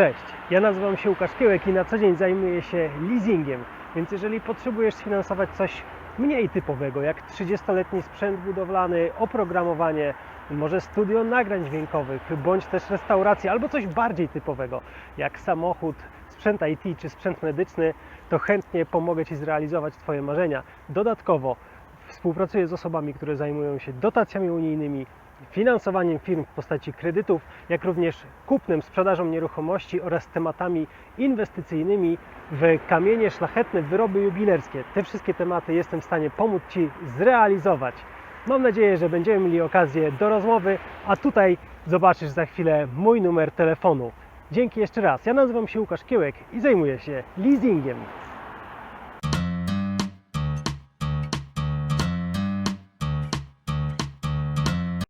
Cześć, ja nazywam się Łukasz Kiełek i na co dzień zajmuję się leasingiem, więc jeżeli potrzebujesz sfinansować coś mniej typowego, jak 30-letni sprzęt budowlany, oprogramowanie, może studio nagrań dźwiękowych, bądź też restaurację, albo coś bardziej typowego, jak samochód, sprzęt IT czy sprzęt medyczny, to chętnie pomogę Ci zrealizować Twoje marzenia. Dodatkowo współpracuję z osobami, które zajmują się dotacjami unijnymi, finansowaniem firm w postaci kredytów, jak również kupnem, sprzedażą nieruchomości oraz tematami inwestycyjnymi w kamienie szlachetne, wyroby jubilerskie. Te wszystkie tematy jestem w stanie pomóc Ci zrealizować. Mam nadzieję, że będziemy mieli okazję do rozmowy, a tutaj zobaczysz za chwilę mój numer telefonu. Dzięki jeszcze raz. Ja nazywam się Łukasz Kiełek i zajmuję się leasingiem.